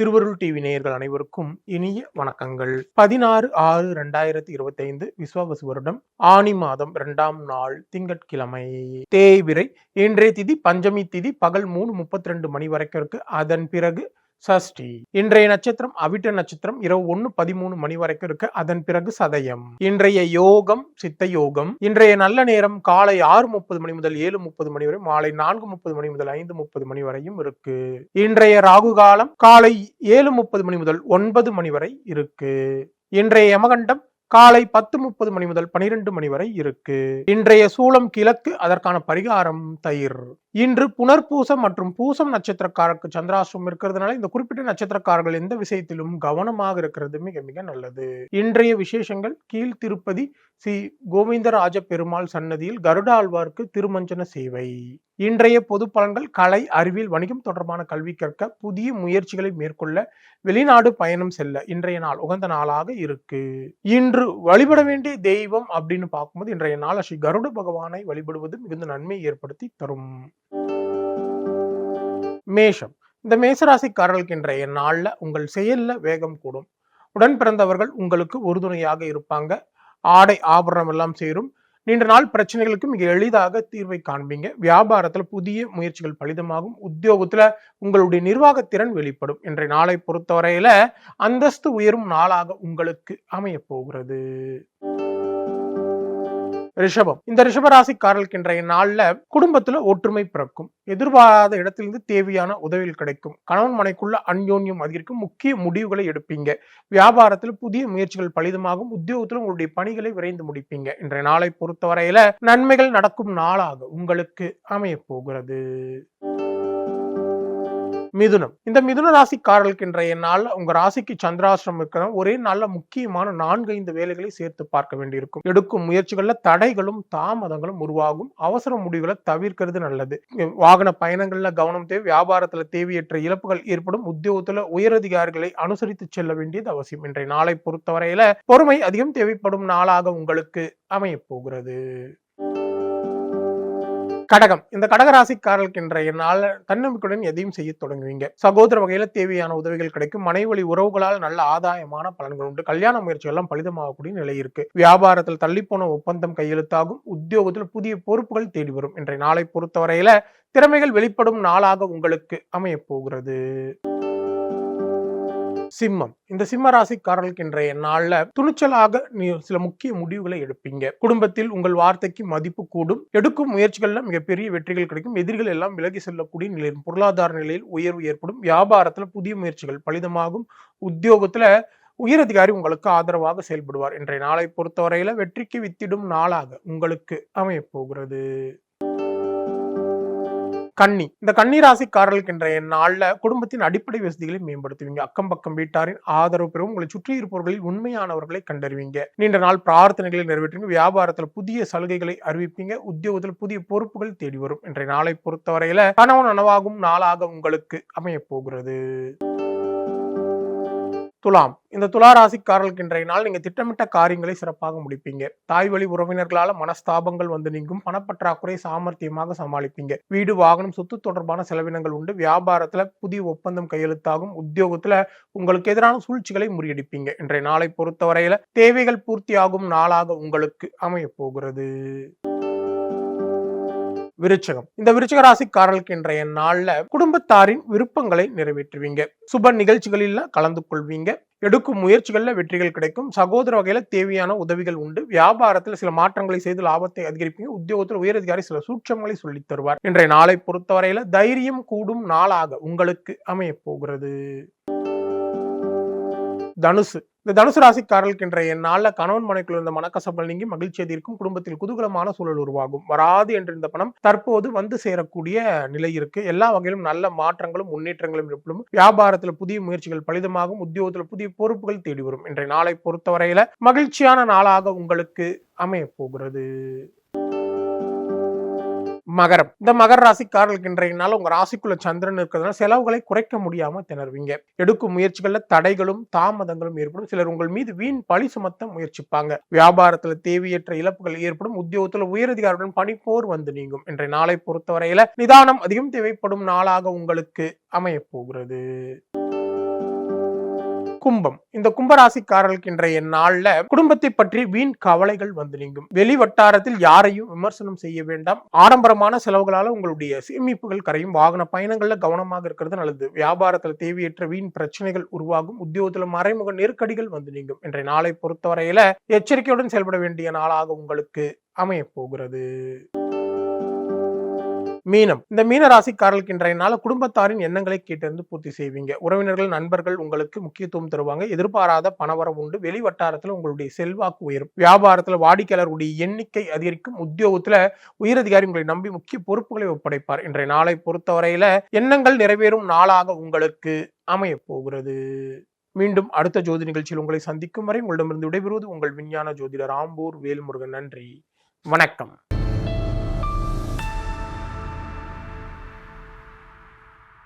திருவருள் டிவி நேயர்கள் அனைவருக்கும் இனிய வணக்கங்கள். பதினாறு ஆறு ரெண்டாயிரத்தி இருபத்தி ஐந்து விஸ்வாபசு வருடம் ஆனி மாதம் இரண்டாம் நாள் திங்கட்கிழமை. தேய்விரை இன்றைய திதி பஞ்சமி திதி பகல் மூணு முப்பத்தி ரெண்டு மணி வரைக்கும் இருக்கு. அதன் பிறகு சஷ்டி. இன்றைய நட்சத்திரம் அவிட்ட நட்சத்திரம் இரவு ஒன்னு பதிமூணு மணி வரைக்கும் இருக்கு. அதன் பிறகு சதயம். இன்றைய யோகம் சித்த யோகம். இன்றைய நல்ல நேரம் காலை ஆறு முப்பது மணி முதல் ஏழு முப்பது மணி வரை மாலை நான்கு முப்பது மணி முதல் ஐந்து முப்பது மணி வரையும் இருக்கு. இன்றைய ராகு காலம் காலை ஏழு முப்பது மணி முதல் ஒன்பது மணி வரை இருக்கு. இன்றைய யமகண்டம் காலை பத்து முப்பது மணி முதல் பனிரெண்டு மணி வரை இருக்கு. இன்றைய சூளம் கிழக்கு அதற்கான பரிகாரம் தயிர். இன்று புனர்பூசம் மற்றும் பூசம் நட்சத்திரக்காரருக்கு சந்திராசிரம் இருக்கிறதுனால இந்த குறிப்பிட்ட நட்சத்திரக்காரர்கள் எந்த விஷயத்திலும் கவனமாக இருக்கிறது மிக மிக நல்லது. இன்றைய விசேஷங்கள் கீழ் திருப்பதி ஸ்ரீ கோவிந்தராஜ பெருமாள் சன்னதியில் கருடாழ்வார்க்கு திருமஞ்சன சேவை. இன்றைய பொது பலன்கள் கலை அறிவியல் வணிகம் தொடர்பான கல்வி கற்க புதிய முயற்சிகளை மேற்கொள்ள வெளிநாடு பயணம் செல்ல இன்றைய நாள் உகந்த நாளாக இருக்கு. இன்று வழிபட வேண்டிய தெய்வம் அப்படின்னு பார்க்கும்போது இன்றைய நாள் ஸ்ரீ கருட பகவானை வழிபடுவது மிகுந்த நன்மை ஏற்படுத்தி தரும். மேஷம். இந்த மேசராசிக்காரர்களுக்கு இன்றைய நாள்ல உங்கள் செயல்ல வேகம் கூடும். உடன் பிறந்தவர்கள் உங்களுக்கு உறுதுணையாக இருப்பாங்க. ஆடை ஆபரணம் எல்லாம் சேரும். நீண்ட நாள் பிரச்சனைகளுக்கு மிக எளிதாக தீர்வை காண்பீங்க. வியாபாரத்துல புதிய முயற்சிகள் பலிதமாகும். உத்தியோகத்துல உங்களுடைய நிர்வாகத்திறன் வெளிப்படும். இன்றைய நாளை பொறுத்தவரையில அந்தஸ்து உயரும் நாளாக உங்களுக்கு அமைய போகிறது. ரிஷபம். இந்த ரிஷபராசிக்காரர்களுக்கு இன்றைய நாள்ல குடும்பத்துல ஒற்றுமை பிறக்கும். எதிர்பாராத இடத்திலிருந்து தேவையான உதவிகள் கிடைக்கும். கணவன் மனைக்குள்ள அந்யோன்யம் அதிகரிக்கும். முக்கிய முடிவுகளை எடுப்பீங்க. வியாபாரத்தில் புதிய முயற்சிகள் பலிதமாகும். உத்தியோகத்தில் உங்களுடைய பணிகளை விரைந்து முடிப்பீங்க. இன்றைய நாளை பொறுத்தவரையில நன்மைகள் நடக்கும் நாளாக உங்களுக்கு அமைய போகிறது. மிதுனம். இந்த மிதுன ராசிக்காரர்களுக்கு இன்றைய நாள் உங்க ராசிக்கு சந்திராசிரம் இருக்கிற ஒரே நல்ல முக்கியமான நான்கு ஐந்து வேலைகளை சேர்த்து பார்க்க வேண்டியிருக்கும். எடுக்கும் முயற்சிகள்ல தடைகளும் தாமதங்களும் உருவாகும். அவசர முடிவுகளை தவிர்க்கிறது நல்லது. வாகன பயணங்கள்ல கவனம் தேவை. வியாபாரத்துல தேவையற்ற இழப்புகள் ஏற்படும். உத்தியோகத்துல உயரதிகாரிகளை அனுசரித்து செல்ல வேண்டியது அவசியம். இன்றைய நாளை பொறுத்தவரையில பொறுமை அதிகம் தேவைப்படும் நாளாக உங்களுக்கு அமையப் போகிறது. கடகம். இந்த கடகராசிக்காரர்களுக்கு இன்றைய நாள் தன்னம்பிக்கையுடன் எதையும் செய்ய தொடங்குவீங்க. சகோதர வகையில தேவையான உதவிகள் கிடைக்கும். மனைவழி உறவுகளால் நல்ல ஆதாயமான பலன்கள் உண்டு. கல்யாண முயற்சிகள் எல்லாம் பலிதமாகக்கூடிய நிலை இருக்கு. வியாபாரத்தில் தள்ளிப்போன ஒப்பந்தம் கையெழுத்தாகும். உத்தியோகத்தில் புதிய பொறுப்புகள் தேடி வரும். இன்றைய நாளை பொறுத்தவரையில திறமைகள் வெளிப்படும் நாளாக உங்களுக்கு அமைய போகிறது. சிம்மம். இந்த சிம்ம ராசிக்காரர்களுக்கு இன்றைய நாள்ல துணிச்சலாக நீ சில முக்கிய முடிவுகளை எடுப்பீங்க. குடும்பத்தில் உங்கள் வார்த்தைக்கு மதிப்பு கூடும். எடுக்கும் முயற்சிகள்ல மிகப்பெரிய வெற்றிகள் கிடைக்கும். எதிரிகள் எல்லாம் விலகி செல்லக்கூடிய நிலையில் பொருளாதார நிலையில் உயர்வு ஏற்படும். வியாபாரத்துல புதிய முயற்சிகள் பலிதமாகும். உத்தியோகத்துல உயரதிகாரி உங்களுக்கு ஆதரவாக செயல்படுவார். இன்றைய நாளை பொறுத்தவரையில வெற்றிக்கு வித்திடும் நாளாக உங்களுக்கு அமையப்போகிறது கன்னி. இந்த கன்னி ராசிக்காரர்களுக்கு இன்றைய நாள்ல குடும்பத்தின் அடிப்படை வசதிகளை மேம்படுத்துவீங்க. அக்கம் பக்கம் வீட்டாரின் ஆதரவு பெறும் உங்களை சுற்றி இருப்பவர்களில் உண்மையானவர்களை கண்டறிவீங்க. நீண்ட நாள் பிரார்த்தனைகளை நிறைவேற்றுவீங்க. வியாபாரத்துல புதிய சலுகைகளை அறிவிப்பீங்க. உத்தியோகத்தில் புதிய பொறுப்புகள் தேடி வரும். இன்றைய நாளை பொறுத்தவரையில கணவன் நனவாகும் நாளாக உங்களுக்கு அமைய போகிறது. துலாம். இந்த துலா ராசிக்காரர்களுக்கு இன்றைய நாள் நீங்க திட்டமிட்ட காரியங்களை சிறப்பாக முடிப்பீங்க. தாய் வழி உறவினர்களால் மனஸ்தாபங்கள் வந்து நீங்கும். பணப்பற்றாக்குறை சாமர்த்தியமாக சமாளிப்பீங்க. வீடு வாகனம் சொத்து தொடர்பான செலவினங்கள் உண்டு. வியாபாரத்துல புதிய ஒப்பந்தம் கையெழுத்தாகும். உத்தியோகத்துல உங்களுக்கு எதிரான சூழ்ச்சிகளை முறியடிப்பீங்க. இன்றைய நாளை பொறுத்தவரையில தேவைகள் பூர்த்தியாகும் நாளாக உங்களுக்கு அமைய போகிறது விருச்சகம். இந்த விருச்சக ராசிக்காரர்களுக்கு இன்றைய நாள்ல குடும்பத்தாரின் விருப்பங்களை நிறைவேற்றுவீங்க. சுப நிகழ்ச்சிகளில் கலந்து கொள்வீங்க. எடுக்கும் முயற்சிகளில் வெற்றிகள் கிடைக்கும். சகோதர வகையில தேவையான உதவிகள் உண்டு. வியாபாரத்தில் சில மாற்றங்களை செய்து லாபத்தை அதிகரிப்பீங்க. உத்தியோகத்தில் உயரதிகாரி சில சூட்சங்களை சொல்லித் தருவார். இன்றைய நாளை பொறுத்தவரையில தைரியம் கூடும் நாளாக உங்களுக்கு அமைய போகிறது. தனுசு. இந்த தனுசு ராசிக்காரர்களுக்கு இன்றைய நாளில் கணவன் மனைக்குள் இருந்த மனக்கசப்பல் நீங்கி மகிழ்ச்சி அதிர்க்கும் குடும்பத்தில் குதூகலமான சூழல் உருவாகும். வராது என்று இந்த பணம் தற்போது வந்து சேரக்கூடிய நிலை இருக்கு. எல்லா வகையிலும் நல்ல மாற்றங்களும் முன்னேற்றங்களும் ஏற்படும் வியாபாரத்தில் புதிய முயற்சிகள் பலிதமாகும். உத்தியோகத்தில் புதிய பொறுப்புகள் தேடி வரும். இன்றைய நாளை பொறுத்தவரையில மகிழ்ச்சியான நாளாக உங்களுக்கு அமைய போகிறது. மகரம். இந்த மகர ராசிக்காரர்களுக்கு இன்றைய நாள் உங்க ராசிக்குள்ள சந்திரன் இருக்கிறதுனால செலவுகளை குறைக்க முடியாம திணறுவீங்க. எடுக்கும் முயற்சிகள்ல தடைகளும் தாமதங்களும் ஏற்படும். சிலர் உங்கள் மீது வீண் பழி சுமத்த முயற்சிப்பாங்க. வியாபாரத்துல தேவையற்ற இழப்புகள் ஏற்படும். உத்தியோகத்துல உயரதிகாரியுடன் பணிப்போர் வந்து நீங்கும். இன்றைய நாளை பொறுத்தவரையில நிதானம் அதிகம் தேவைப்படும் நாளாக உங்களுக்கு அமைய போகிறது. கும்பம். இந்த கும்பராசிக்காரர்களுக்கு இன்றைய நாள்ல குடும்பத்தை பற்றி வீண் கவலைகள் வந்து நீங்கும். வெளி வட்டாரத்தில் யாரையும் விமர்சனம் செய்ய வேண்டாம். ஆடம்பரமான செலவுகளால உங்களுடைய சேமிப்புகள் கரையும். வாகன பயணங்கள்ல கவனமாக இருக்கிறது நல்லது. வியாபாரத்துல தேவையற்ற வீண் பிரச்சனைகள் உருவாகும். உத்தியோகத்துல மறைமுக நெருக்கடிகள் வந்து நீங்கும். இன்றைய நாளை பொறுத்தவரையில எச்சரிக்கையுடன் செயல்பட வேண்டிய நாளாக உங்களுக்கு அமைய போகிறது. மீனம். இந்த மீன ராசிக்காரர்களுக்கு இன்றைய நாள் குடும்பத்தாரின் எண்ணங்களை கேட்டிருந்து பூர்த்தி செய்வீங்க. உறவினர்கள் நண்பர்கள் உங்களுக்கு முக்கியத்துவம் தருவாங்க. எதிர்பாராத பணவரம் உண்டு. வெளி வட்டாரத்துல உங்களுடைய செல்வாக்கு உயரும். வியாபாரத்துல வாடிக்கையாளர்களுடைய எண்ணிக்கை அதிகரிக்கும். உத்தியோகத்துல உயரதிகாரி உங்களை நம்பி முக்கிய பொறுப்புகளை ஒப்படைப்பார். இன்றைய நாளை பொறுத்தவரையில எண்ணங்கள் நிறைவேறும் நாளாக உங்களுக்கு அமைய போகிறது. மீண்டும் அடுத்த ஜோதி நிகழ்ச்சியில் உங்களை சந்திக்கும் வரை உங்களிடமிருந்து விடைபெறுவது உங்கள் விஞ்ஞான ஜோதிடர் ஆம்பூர் வேல்முருகன். நன்றி. வணக்கம்.